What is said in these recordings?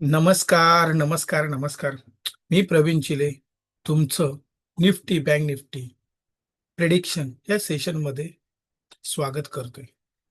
नमस्कार नमस्कार नमस्कार. मी प्रवीण चिले. तुमचं निफ्टी बँक निफ्टी प्रेडिक्शन या सेशनमध्ये स्वागत करतोय.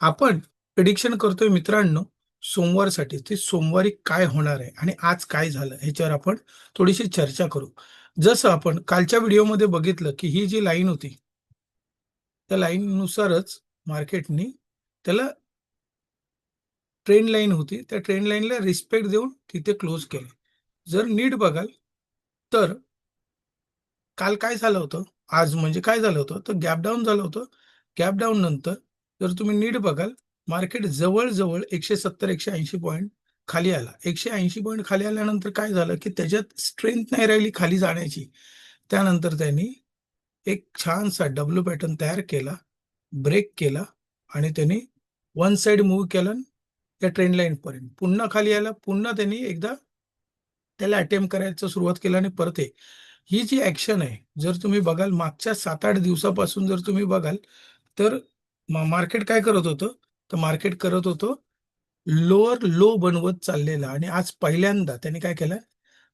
आपण प्रेडिक्शन करतोय मित्रांनो सोमवारसाठी. ते सोमवारी काय होणार आहे आणि आज काय झालं ह्याच्यावर आपण थोडीशी चर्चा करू. जसं आपण कालच्या व्हिडिओमध्ये बघितलं की ही जी लाईन होती त्या लाईननुसारच मार्केटनी त्याला ट्रेन लाईन होती त्या ट्रेन लाईनला रिस्पेक्ट देऊन तिथे क्लोज केलं. जर नीट बघाल तर काल काय झालं होतं? आज म्हणजे काय झालं होतं? तर गॅप डाऊन झालं होतं. गॅप डाऊन नंतर जर तुम्ही नीट बघाल मार्केट जवळजवळ एकशे सत्तर एकशे ऐंशी पॉईंट खाली आला. एकशे ऐंशी पॉईंट खाली आल्यानंतर काय झालं? की त्याच्यात स्ट्रेंथ नाही राहिली खाली जाण्याची. त्यानंतर त्यांनी एक छानसा डब्ल्यू पॅटर्न तयार केला ब्रेक केला आणि त्यांनी वन साइड मूव्ह केला. त्या ट्रेंड लाईनपर्यंत पुन्हा खाली यायला पुन्हा त्यांनी एकदा त्याला अटेम्प्ट करायचं सुरुवात केलं आणि परत हे ही जी ऍक्शन आहे जर तुम्ही बघाल मागच्या सात आठ दिवसापासून जर तुम्ही बघाल तर मार्केट काय करत होतं? तर मार्केट करत होतं लोअर लो बनवत चाललेला आणि आज पहिल्यांदा त्यांनी काय केलं?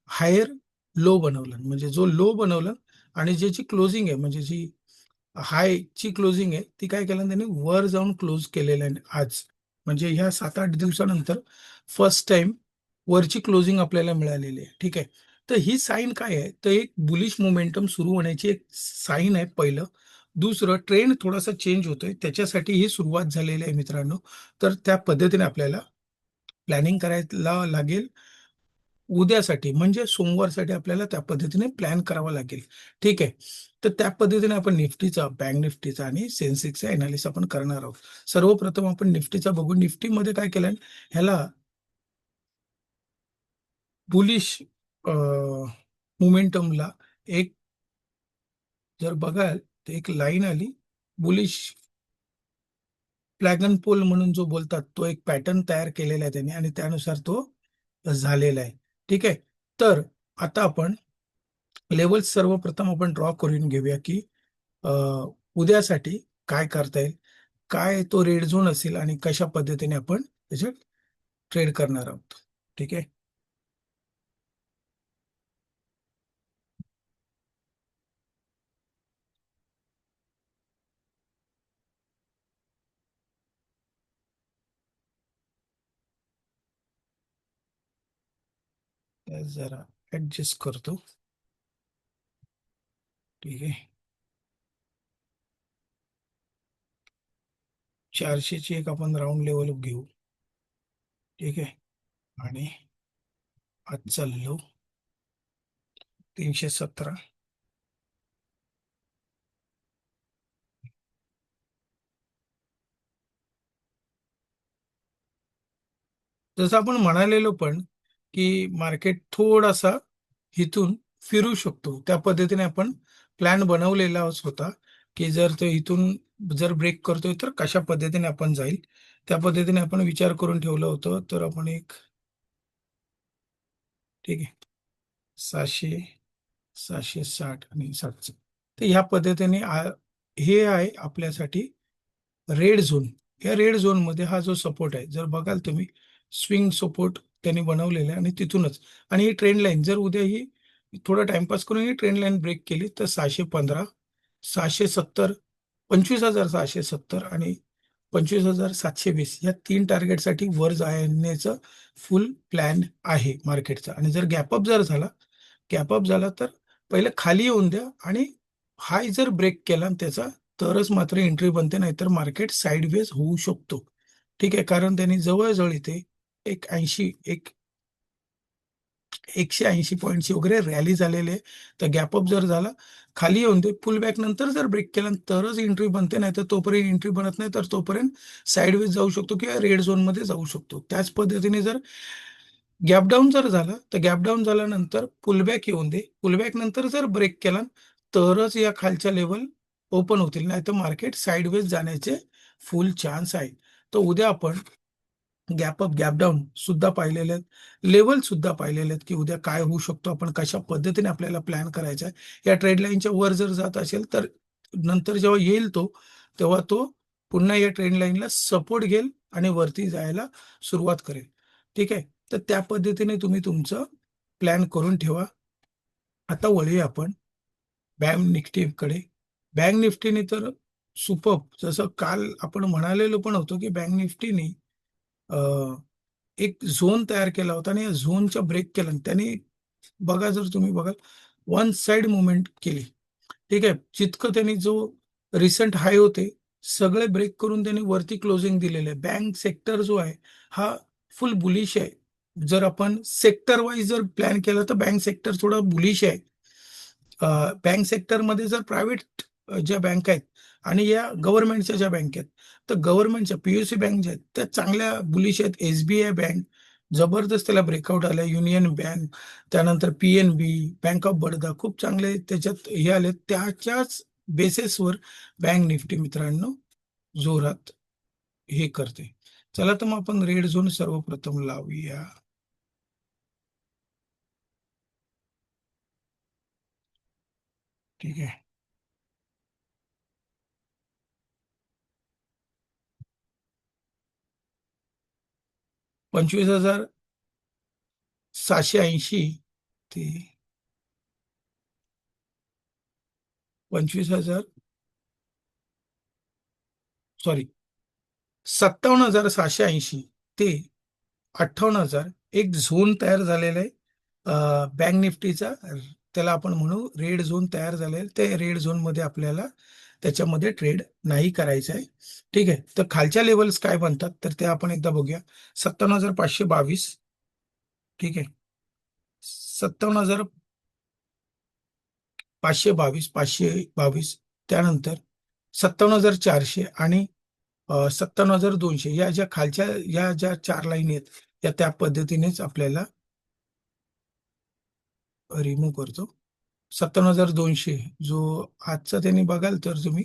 हायर लो बनवलं. म्हणजे जो लो बनवलं आणि ज्याची क्लोजिंग आहे म्हणजे जी हायची क्लोजिंग आहे ती काय केलं? त्यांनी वर जाऊन क्लोज केलेलं आहे आज. म्हणजे ह्या सात आठ दिवसानंतर फर्स्ट टाइम वरची क्लोजिंग आपल्याला मिळालेली आहे. ठीक आहे? तर ही साईन काय आहे? तर एक बुलिश मोमेंटम सुरू होण्याची एक साईन आहे पहिलं. दुसरं ट्रेंड थोडासा चेंज होतोय. त्याच्यासाठी ही सुरुवात झालेली आहे मित्रांनो. तर त्या पद्धतीने आपल्याला प्लॅनिंग करायला लागेल. उद्यासाठी म्हणजे सोमवारसाठी आपल्याला त्या पद्धतीने प्लॅन करावा लागेल. ठीक आहे? तर त्या पद्धतीने आपण निफ्टीचा बँक निफ्टीचा आणि सेन्सेक्सचा अनालिस आपण करणार आहोत. सर्वप्रथम आपण निफ्टीचा बघू निफ्टीमध्ये काय केलं? ह्याला बुलिश मोमेंटमला एक जर बघाल तर एक लाईन आली. बुलिश फ्लॅगन पोल म्हणून जो बोलतात तो एक पॅटर्न तयार केलेला आहे त्याने आणि त्यानुसार तो झालेला आहे. ठीक आहे? तर आता आपण लेवल सर्वप्रथम आपण ड्रॉ करून घेऊया की उद्यासाठी काय करता येईल? काय तो रेड झोन असेल आणि कशा पद्धतीने आपण त्याच्यात ट्रेड करणार आहोत? ठीक आहे? जरा ऍडजस्ट करतो. ठीक आहे. चारशेची एक आपण राऊंड लेवल घेऊ. ठीक आहे. आणि आज चाललो. तीनशे सतरा. जसं आपण म्हणालेलो पण की मार्केट थोडासा इथून फिरू शकतो. त्या पद्धतीने आपण प्लॅन बनवलेला होता की जर तो इथून जर ब्रेक करतोय तर कशा पद्धतीने आपण जाईल? त्या पद्धतीने आपण विचार करून ठेवलं होतं. तर आपण एक ठीक आहे. सहाशे सहाशे साठ आणि सातशे तर ह्या पद्धतीने हे आहे आपल्यासाठी रेड झोन या रेड झोनमध्ये हा जो सपोर्ट आहे जर बघाल तुम्ही स्विंग सपोर्ट त्यांनी बनवलेलं आहे आणि तिथूनच. आणि ही ट्रेंड लाईन जर उद्या ही थोडा टाइमपास करून ही ट्रेंड लाईन ब्रेक केली तर सहाशे पंधरा सहाशे सत्तर पंचवीस हजार सहाशे सत्तर आणि पंचवीस हजार सातशे वीस या तीन टार्गेटसाठी वर जाण्याचं फुल प्लॅन आहे मार्केटचा आणि जर गॅपअप जर झाला गॅपअप झाला तर पहिले खाली येऊन द्या आणि हाय जर ब्रेक केला त्याचा तरच मात्र एंट्री बनते नाहीतर मार्केट साईडवेज होऊ शकतो. ठीक आहे कारण त्यांनी जवळजवळ इथे एक ऐंशी एक एकशे ऐंशी पॉईंटची वगैरे रॅली झालेली आहे. तर गॅपअप जर झाला खाली येऊन ते पुल बॅक नंतर जर ब्रेक केला तरच एंट्री बनते नाही तर तोपर्यंत एंट्री बनत नाही तर तोपर्यंत साईडवेज जाऊ शकतो किंवा रेड झोनमध्ये जाऊ शकतो. त्याच पद्धतीने जर गॅपडाऊन जर झाला तर गॅपडाऊन झाल्यानंतर पुलबॅक येऊन दे. पुलबॅक नंतर जर ब्रेक केला तरच या खालच्या लेवल ओपन होतील. नाही तर मार्केट साईडवेज जाण्याचे फुल चान्स आहे. तर उद्या आपण गॅप अप गॅप डाऊन सुद्धा पाहिलेले आहेत. लेवल सुद्धा पाहिलेले आहेत की उद्या काय होऊ शकतो आपण कशा पद्धतीने आपल्याला प्लॅन करायचा आहे. या ट्रेडलाईनच्या वर जर जात असेल तर नंतर जेव्हा येईल तो तेव्हा तो पुन्हा या ट्रेडलाईनला सपोर्ट घेईल आणि वरती जायला सुरुवात करेल. ठीक आहे? तर त्या पद्धतीने तुम्ही तुमचं प्लॅन करून ठेवा. आता वळूया आपण. बँक निफ्टीकडे बँक निफ्टीने तर सुपप जसं काल आपण म्हणालेलो पण होतो की बँक निफ्टीने एक झोन तयार केला होता आणि या झोनच्या ब्रेक केला त्याने बघा जर तुम्ही बघाल वन साइड मुवमेंट केली. ठीक आहे? जितकं त्यांनी जो रिसेंट हाय होते सगळे ब्रेक करून त्यांनी वरती क्लोजिंग दिलेले. आहे बँक सेक्टर जो आहे हा फुल बुलिश आहे. जर आपण सेक्टर वाईज जर प्लॅन केला तर बँक सेक्टर थोडा बुलिश आहे. बँक सेक्टरमध्ये जर प्रायव्हेट ज्या बँक आहेत आणि या गव्हर्नमेंटच्या ज्या बँकेत आहेत तर गव्हर्नमेंटच्या पीयूसी बँक ज्या आहेत त्या चांगल्या बुलिश आहेत. एसबीआय बँक जबरदस्त त्याला ब्रेकआउट आल्या. युनियन बँक त्यानंतर P N B bank of Baroda खूप चांगले त्याच्यात हे आले त्याच्याच बेसिसवर बँक निफ्टी मित्रांनो जोरात हे करते. चला तर मग आपण रेड झोन सर्वप्रथम लावूया. ठीक आहे. पंचवीस हजार सहाशे ऐंशी ते पंचवीस हजार सॉरी सत्तावन्न हजार सहाशे ऐंशी ते अठ्ठावन्न हजार एक झोन तयार झालेला आहे. बँक निफ्टीचा त्याला आपण म्हणू रेड झोन तयार झालेला आहे. ते रेड झोनमध्ये आपल्याला त्याच्यामध्ये ट्रेड नाही करायचं आहे. ठीक आहे? तर खालच्या लेवल्स काय बनतात? तर ते आपण एकदा बघूया. सत्तावन्न हजार पाचशे बावीस. ठीक आहे? सत्तावन्न हजार पाचशे बावीस पाचशे बावीस. त्यानंतर सत्तावन्न हजार चारशे आणि सत्तावन्न हजार दोनशे. या ज्या खालच्या या ज्या चार लाईन आहेत या त्या पद्धतीनेच आपल्याला रिमूव्ह करतो. सत्तावन्न हजार दोनशे. जो आजचा त्यांनी बघाल तर तुम्ही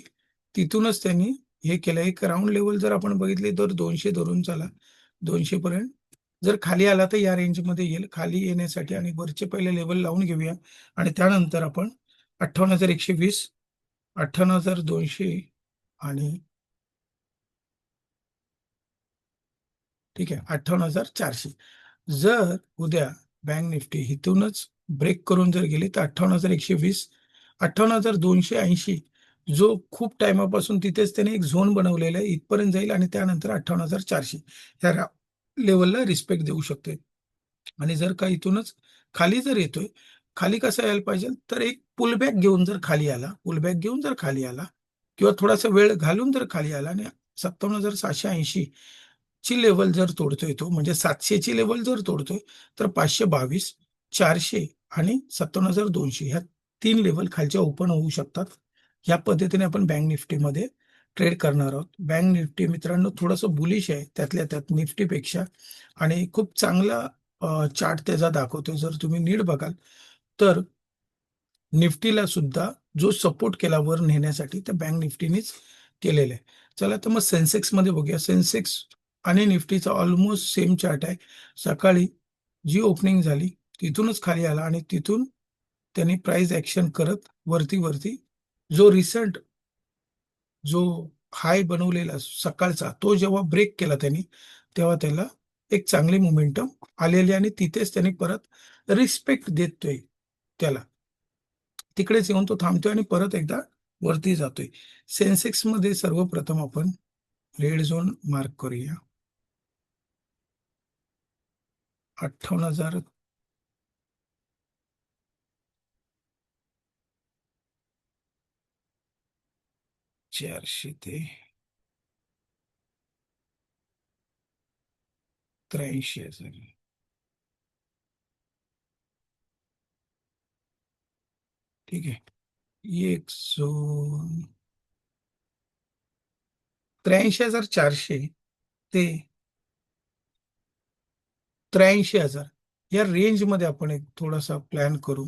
तिथूनच त्यांनी हे केलं एक राऊंड लेवल जर आपण बघितले तर दोनशे धरून चाला. दोनशे पर्यंत. जर खाली आला तर या रेंजमध्ये येईल. खाली येण्यासाठी आणि वरचे पहिले लेवल लावून घेऊया. आणि त्यानंतर आपण अठ्ठावन्न हजार एकशे वीस अठ्ठावन्न हजार दोनशे आणि ठीक आहे अठ्ठावन्न हजार चारशे. जर उद्या बँक निफ्टी इथूनच ब्रेक करून जर गेली तर अठ्ठावन्न हजार एकशे वीस अठ्ठावन्न हजार दोनशे ऐंशी. जो खूप टायमापासून तिथेच त्याने एक झोन बनवलेला आहे इथपर्यंत जाईल आणि त्यानंतर अठ्ठावन्न हजार चारशे. ह्या लेवलला रिस्पेक्ट देऊ शकते आणि जर का इथूनच खाली जर येतोय खाली कसं यायला पाहिजे? तर एक पुलबॅक घेऊन जर खाली आला पुलबॅक घेऊन जर खाली आला किंवा थोडासा वेळ घालून जर खाली आला आणि सत्तावन्न हजार सहाशे ऐंशी ची लेवल जर तोडतोय तो म्हणजे सातशेची लेवल जर तोडतोय तर पाचशे बावीस चारशे आणि सत्तावन्न हजार दोनशे ह्या तीन लेवल खालच्या ओपन होऊ शकतात. ह्या पद्धतीने आपण बँक निफ्टीमध्ये ट्रेड करणार आहोत. बँक निफ्टी मित्रांनो थोडंसं बुलिश आहे त्यातल्या त्यात निफ्टीपेक्षा आणि खूप चांगला चार्ट त्याचा दाखवतो जर तुम्ही नीट बघाल तर निफ्टीला सुद्धा जो सपोर्ट केला वर नेण्यासाठी त्या बँक निफ्टीनेच केलेला आहे. चला तर मग सेन्सेक्समध्ये बघूया. सेन्सेक्स आणि निफ्टीचा ऑलमोस्ट सेम चार्ट आहे. सकाळी जी ओपनिंग झाली तिथूनच खाली आला आणि तिथून त्यांनी प्राइस ऍक्शन करत वरती वरती जो रिसेंट जो हाय बनवलेला सकाळचा तो जेव्हा ब्रेक केला त्यांनी तेव्हा त्याला एक चांगली मोमेंटम आलेली आणि तिथेच त्यांनी परत रिस्पेक्ट देतोय त्याला. तिकडेच येऊन तो थांबतोय आणि परत एकदा वरती जातोय. सेन्सेक्समध्ये सर्वप्रथम आपण रेड झोन मार्क करूया. अठ्ठावन्न हजार चारशे ते त्र्याऐंशी हजार. ठीक आहे. एक सो त्र्याऐंशी हजार चारशे ते त्र्याऐंशी हजार. या रेंजमध्ये आपण एक थोडासा प्लॅन करू.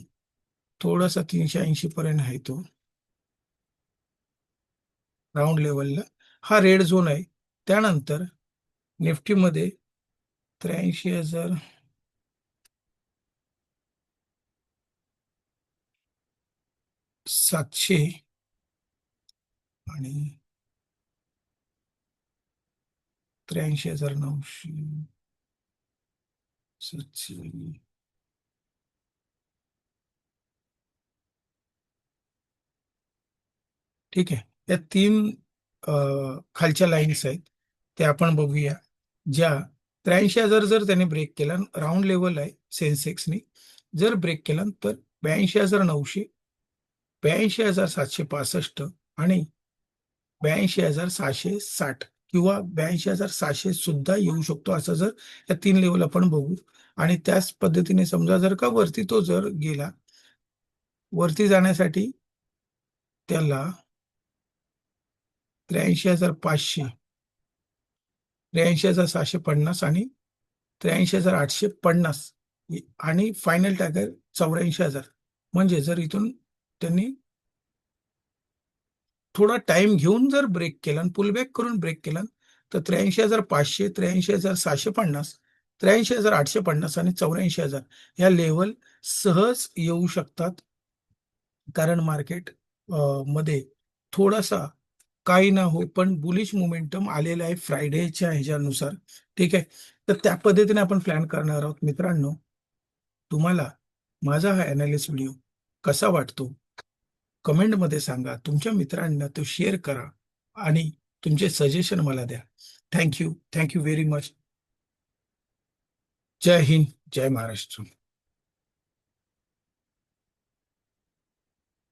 थोडासा तीनशे ऐंशी पर्यंत आहे तो. राऊंड लेवलला हा रेड झोन आहे. त्यानंतर निफ्टीमध्ये त्र्याऐंशी हजार सातशे आणि त्र्याऐंशी हजार नऊशे सातशे ठीक आहे. या तीन खालच्या लाईन्स आहेत ते आपण बघूया. ज्या त्र्याऐंशी हजार जर त्याने ब्रेक केला राऊंड लेवल आहे सेन्सेक्सने जर ब्रेक केला तर ब्याऐंशी हजार नऊशे ब्याऐंशी हजार सातशे पासष्ट आणि ब्याऐंशी हजार सहाशे साठ किंवा ब्याऐंशी हजार सहाशे सुद्धा येऊ शकतो असं जर या तीन लेवल आपण बघू. आणि त्याच पद्धतीने समजा जर का वरती तो जर गेला वरती जाण्यासाठी त्याला त्र्याऐंशी हजार पाचशे. त्र्याऐंशी हजार सहाशे पन्नास आणि त्र्याऐंशी हजार आठशे पन्नास. आणि फायनल टॅगर चौऱ्याऐंशी हजार. म्हणजे जर इथून त्यांनी थोडा टाइम घेऊन जर ब्रेक केला आणि पुलबॅक करून ब्रेक केला तर त्र्याऐंशी हजार पाचशे त्र्याऐंशी हजार सहाशे पन्नास त्र्याऐंशी हजार आठशे पन्नास आणि चौऱ्याऐंशी हजार या लेवल सहज येऊ शकतात. कारण मार्केटमध्ये थोडासा काही ना हो पण बुलिश मोमेंटम आलेला आहे फ्रायडेच्या ह्याच्यानुसार. ठीक आहे? तर त्या पद्धतीने आपण प्लॅन करणार आहोत. मित्रांनो तुम्हाला माझा हा अनालिस्ट व्हिडिओ कसा वाटतो? कमेंटमध्ये सांगा. तुमच्या मित्रांना तो शेअर करा आणि तुमचे सजेशन मला द्या. Thank you thank you very much जय हिंद. जय महाराष्ट्र.